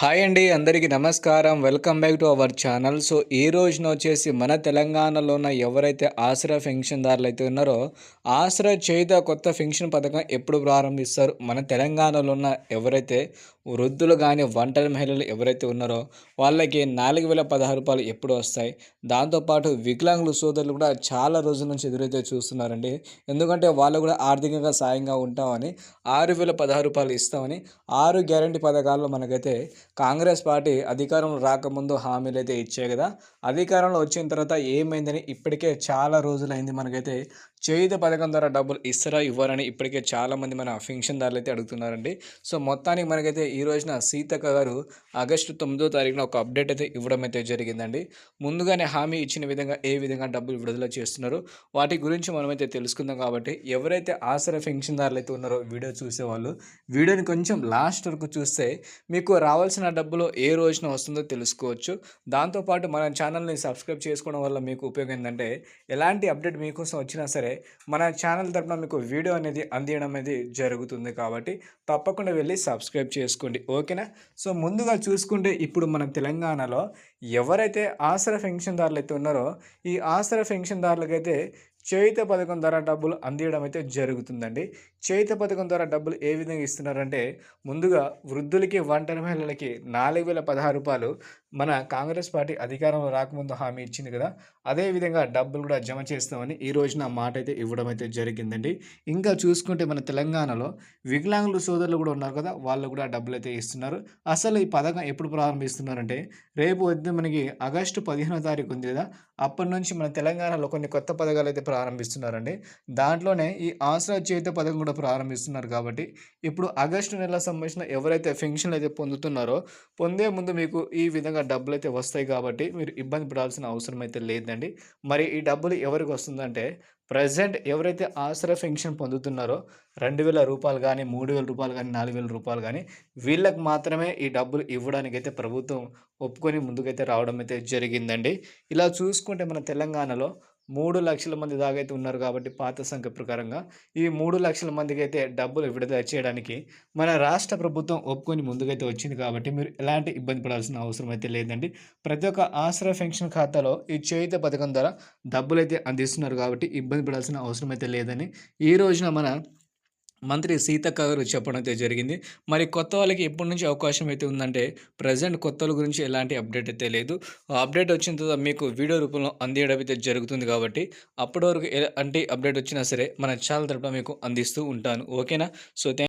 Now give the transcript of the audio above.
Hi అండి అందరికీ నమస్కారం. Welcome back to our channel. So ఈ రోజున వచ్చేసి మన తెలంగాణలో ఉన్న ఎవరైతే ఆసరా పెన్షన్దారులు అయితే ఉన్నారో ఆసరా చేత కొత్త పెన్షన్ పథకం ఎప్పుడు ప్రారంభిస్తారు? మన తెలంగాణలో ఉన్న ఎవరైతే వృద్ధులు కానీ ఒంటరి మహిళలు ఎవరైతే ఉన్నారో వాళ్ళకి నాలుగు వేల పదహారు రూపాయలు ఎప్పుడు వస్తాయి. దాంతోపాటు వికలాంగుల సోదరులు కూడా చాలా రోజుల నుంచి ఎదురైతే చూస్తున్నారండి. ఎందుకంటే వాళ్ళు కూడా ఆర్థికంగా సాయంగా ఉంటామని ఆరు వేల పదహారు రూపాయలు ఇస్తామని ఆరు గ్యారంటీ పథకాల్లో మనకైతే కాంగ్రెస్ పార్టీ అధికారంలో రాకముందు హామీలు అయితే ఇచ్చాయి కదా. అధికారంలో వచ్చిన తర్వాత ఏమైందని ఇప్పటికే చాలా రోజులైంది మనకైతే. చేయుత పథకం ద్వారా డబ్బులు ఇస్తారా ఇవ్వరని ఇప్పటికే చాలామంది మన పెన్షన్దారులు అయితే అడుగుతున్నారండి. సో మొత్తానికి మనకైతే ఈ రోజున సీతక్క గారు ఆగస్టు తొమ్మిదో తారీఖున ఒక అప్డేట్ అయితే ఇవ్వడం అయితే జరిగిందండి. ముందుగానే హామీ ఇచ్చిన విధంగా ఏ విధంగా డబ్బులు విడుదల చేస్తున్నారు వాటి గురించి మనమైతే తెలుసుకుందాం కాబట్టి ఎవరైతే ఆసరా పెన్షన్దారులు అయితే ఉన్నారో వీడియో చూసేవాళ్ళు వీడియోని కొంచెం లాస్ట్ వరకు చూస్తే మీకు రావాల్సిన డబ్బులు ఏ రోజున వస్తుందో తెలుసుకోవచ్చు. దాంతోపాటు మన ఛానల్ని సబ్స్క్రైబ్ చేసుకోవడం వల్ల మీకు ఉపయోగం ఏంటంటే ఎలాంటి అప్డేట్ మీకోసం వచ్చినా సరే మన ఛానల్ తరపున మీకు వీడియో అనేది అందియడం అనేది జరుగుతుంది కాబట్టి తప్పకుండా వెళ్ళి సబ్స్క్రైబ్ చేసుకోండి. ఓకేనా? సో ముందుగా చూసుకుంటే ఇప్పుడు మన తెలంగాణలో ఎవరైతే ఆసరా పెన్షన్దారులు అయితే ఉన్నారో ఈ ఆసరా పెన్షన్దారులకైతే చేయుత పథకం ద్వారా డబ్బులు అందియడం అయితే జరుగుతుందండి. చేయుత పథకం ద్వారా డబ్బులు ఏ విధంగా ఇస్తున్నారంటే ముందుగా వృద్ధులకి ఒంటరి మహిళలకి నాలుగు వేల పదహారు రూపాయలు మన కాంగ్రెస్ పార్టీ అధికారంలో రాకముందు హామీ ఇచ్చింది కదా అదేవిధంగా డబ్బులు కూడా జమ చేస్తామని ఈ రోజున మాట అయితే ఇవ్వడం అయితే జరిగిందండి. ఇంకా చూసుకుంటే మన తెలంగాణలో వికలాంగులు సోదరులు కూడా ఉన్నారు కదా వాళ్ళు కూడా డబ్బులు అయితే ఇస్తున్నారు. అసలు ఈ పథకం ఎప్పుడు ప్రారంభిస్తున్నారంటే రేపు వద్ద మనకి ఆగస్టు పదిహేనో తారీఖు ఉంది కదా అప్పటి నుంచి మన తెలంగాణలో కొన్ని కొత్త పథకాలు అయితే ప్రారంభిస్తున్నారండి. దాంట్లోనే ఈ ఆసరా చేత పథకం కూడా ప్రారంభిస్తున్నారు కాబట్టి ఇప్పుడు ఆగస్టు నెల సంబంధించిన ఎవరైతే పెన్షన్లు అయితే పొందుతున్నారో పొందే ముందు మీకు ఈ విధంగా డబ్బులు అయితే వస్తాయి కాబట్టి మీరు ఇబ్బంది పడాల్సిన అవసరం అయితే లేదండి. మరి ఈ డబ్బులు ఎవరికి వస్తుందంటే ప్రజెంట్ ఎవరైతే ఆసరా పెన్షన్ పొందుతున్నారో రెండు వేల రూపాయలు కానీ మూడు వేల రూపాయలు కానీ నాలుగు వేల రూపాయలు కానీ వీళ్ళకి మాత్రమే ఈ డబ్బులు ఇవ్వడానికైతే ప్రభుత్వం ఒప్పుకొని ముందుకైతే రావడం అయితే జరిగిందండి. ఇలా చూసుకుంటే మన తెలంగాణలో మూడు లక్షల మంది దాకా అయితే ఉన్నారు కాబట్టి పాత సంఖ్య ప్రకారంగా. ఈ మూడు లక్షల మందికి అయితే డబ్బులు విడుదల చేయడానికి మన రాష్ట్ర ప్రభుత్వం ఒప్పుకొని ముందుకైతే వచ్చింది కాబట్టి మీరు ఎలాంటి ఇబ్బంది పడాల్సిన అవసరం అయితే లేదండి. ప్రతి ఒక్క ఆశ్రయ పెన్షన్ ఖాతాలో ఈ చేయుత పథకం ద్వారా డబ్బులు అయితే అందిస్తున్నారు కాబట్టి ఇబ్బంది పడాల్సిన అవసరం అయితే లేదని ఈ రోజున మన మంత్రి సీతక్క గారు చెప్పడం అయితే జరిగింది. మరి కొత్త వాళ్ళకి ఎప్పటి నుంచి అవకాశం అయితే ఉందంటే ప్రజెంట్ కొత్త వాళ్ళ గురించి ఎలాంటి అప్డేట్ అయితే లేదు. అప్డేట్ వచ్చిన తర్వాత మీకు వీడియో రూపంలో అందియడం అయితే జరుగుతుంది కాబట్టి అప్పటి వరకు ఎలాంటి అప్డేట్ వచ్చినా సరే మన ఛానల్ తరపున మీకు అందిస్తూ ఉంటాను. ఓకేనా? సో